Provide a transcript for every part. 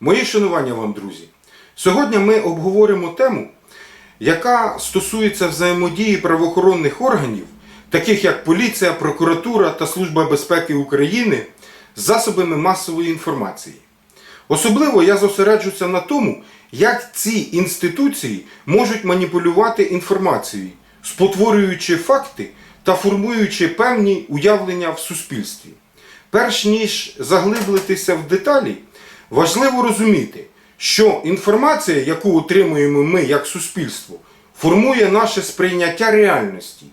Мої шанування вам, друзі. Сьогодні ми обговоримо тему, яка стосується взаємодії правоохоронних органів, таких як поліція, прокуратура та Служба безпеки України, з засобами масової інформації. Особливо я зосереджуся на тому, як ці інституції можуть маніпулювати інформацією, спотворюючи факти та формуючи певні уявлення в суспільстві. Перш ніж заглиблитися в деталі, важливо розуміти, що інформація, яку отримуємо ми як суспільство, формує наше сприйняття реальності.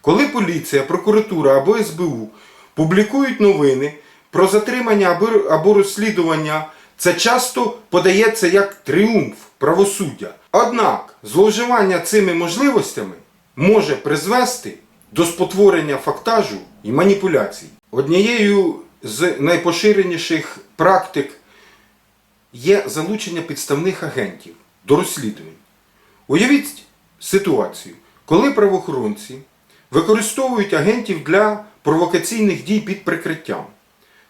Коли поліція, прокуратура або СБУ публікують новини про затримання або, розслідування, це часто подається як тріумф правосуддя. Однак зловживання цими можливостями може призвести до спотворення фактажу і маніпуляцій. Однією з найпоширеніших практик є залучення підставних агентів до розслідувань. Уявіть ситуацію, коли правоохоронці використовують агентів для провокаційних дій під прикриттям.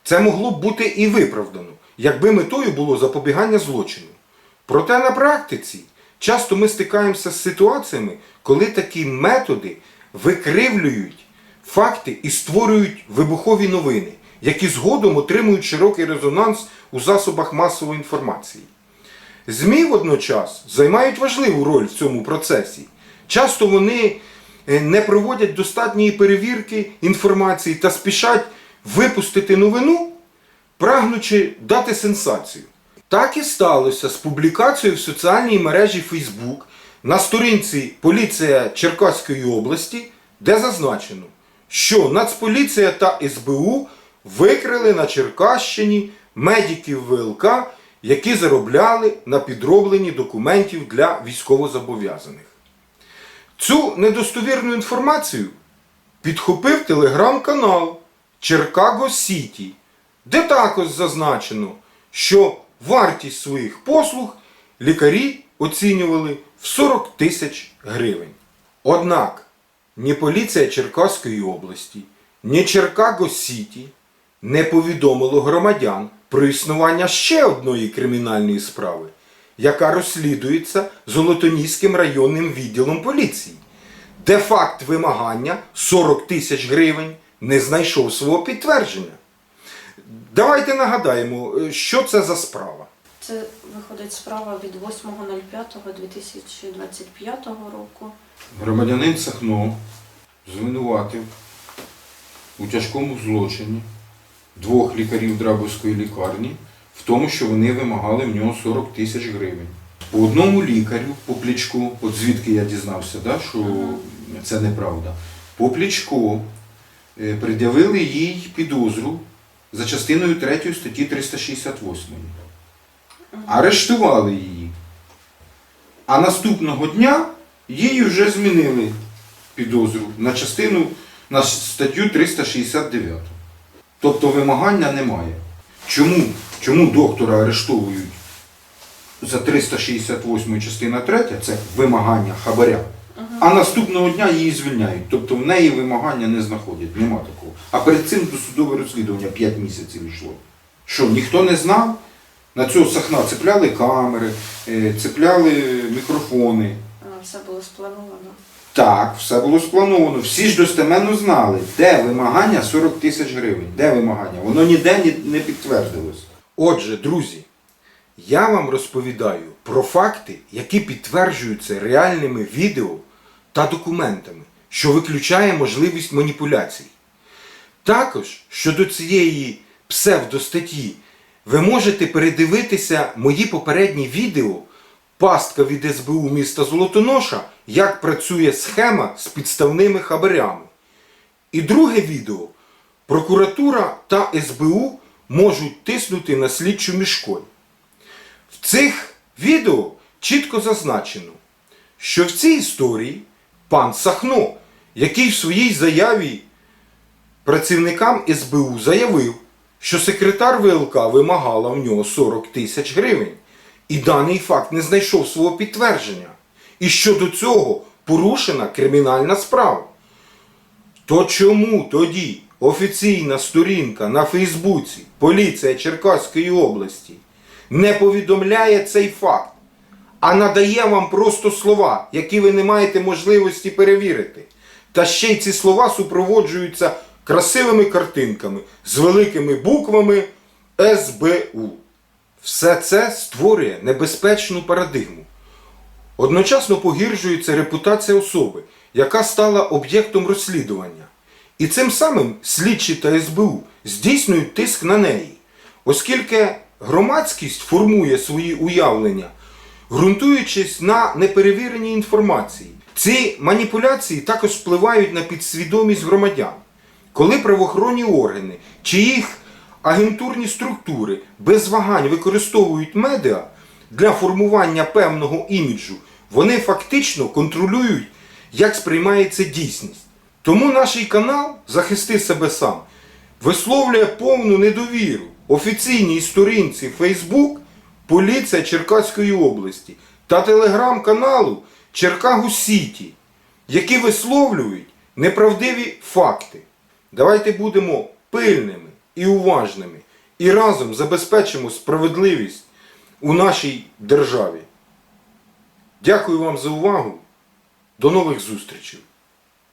Це могло б бути і виправдано, якби метою було запобігання злочину. Проте на практиці часто ми стикаємося з ситуаціями, коли такі методи викривлюють факти і створюють вибухові новини, які згодом отримують широкий резонанс у засобах масової інформації. ЗМІ водночас займають важливу роль в цьому процесі. Часто вони е, не проводять достатньої перевірки інформації та спішать випустити новину, прагнучи дати сенсацію. Так і сталося з публікацією в соціальній мережі Facebook на сторінці Поліція Черкаської області, де зазначено, що Нацполіція та СБУ викрили на Черкащині медиків ВЛК, які заробляли на підробленні документів для військовозобов'язаних. Цю недостовірну інформацію підхопив телеграм-канал Черкаго Сіті, де також зазначено, що вартість своїх послуг лікарі оцінювали в 40 тисяч гривень. Однак ні поліція Черкаської області, ні Черкаго Сіті не повідомило громадян про існування ще одної кримінальної справи, яка розслідується Золотоніським районним відділом поліції, де факт вимагання 40 тисяч гривень не знайшов свого підтвердження. Давайте нагадаємо, е, що це за справа. Це виходить справа від 8.05.2025 року. Громадянин Сахно звинуватив у тяжкому злочині двох лікарів Драбовської лікарні в тому, що вони вимагали в нього 40 тисяч гривень. По одному лікарю, по плічку, от звідки я дізнався, да, що це неправда, по плічку е, пред'явили їй підозру за частиною 3 статті 368. Арештували її. А наступного дня їй вже змінили підозру на частину на статтю 369. Тобто вимагання немає. Чому, чому доктора арештовують за 368 частина 3, це вимагання хабаря, а наступного дня її звільняють. Тобто в неї вимагання не знаходять, нема такого. А перед цим досудове розслідування 5 місяців йшло. Що, ніхто не знав? На цього сахна цепляли камери, е, цепляли мікрофони. Все було сплановано. Так, все було сплановано. Всі ж достеменно знали, де вимагання 40 тисяч гривень. Де вимагання? Воно ніде не підтвердилось. Отже, друзі, я вам розповідаю про факти, які підтверджуються реальними відео та документами, що виключає можливість маніпуляцій. Також щодо цієї псевдостатті, ви можете передивитися мої попередні відео Пастка від СБУ міста Золотоноша, як працює схема з підставними хабарями. І друге відео Прокуратура та СБУ можуть тиснути на слідчу мішколь. В цих відео чітко зазначено, що в цій історії пан Сахно, який в своїй заяві працівникам СБУ заявив, що секретар ВЛК вимагала в нього 40 тисяч гривень, і даний факт не знайшов свого підтвердження. І щодо цього порушена кримінальна справа. То чому тоді офіційна сторінка на Фейсбуці Поліція Черкаської області не повідомляє цей факт, а надає вам просто слова, які ви не маєте можливості перевірити. Та ще й ці слова супроводжуються красивими картинками з великими буквами СБУ. Все це створює небезпечну парадигму. Одночасно погіршується репутація особи, яка стала об'єктом розслідування. І цим самим слідчі та СБУ здійснюють тиск на неї, оскільки громадськість формує свої уявлення, ґрунтуючись на неперевіреній інформації. Ці маніпуляції також впливають на підсвідомість громадян. Коли правоохоронні органи чи їх агентурні структури без вагань використовують медіа для формування певного іміджу, вони фактично контролюють, як сприймається дійсність. Тому наш канал Захисти себе сам висловлює повну недовіру офіційній сторінці Facebook Поліція Черкаської області та телеграм-каналу Черкагу Сіті, які висловлюють неправдиві факти. Давайте будемо пильними і уважними і разом забезпечимо справедливість у нашій державі. Дякую вам за увагу. До нових зустрічей!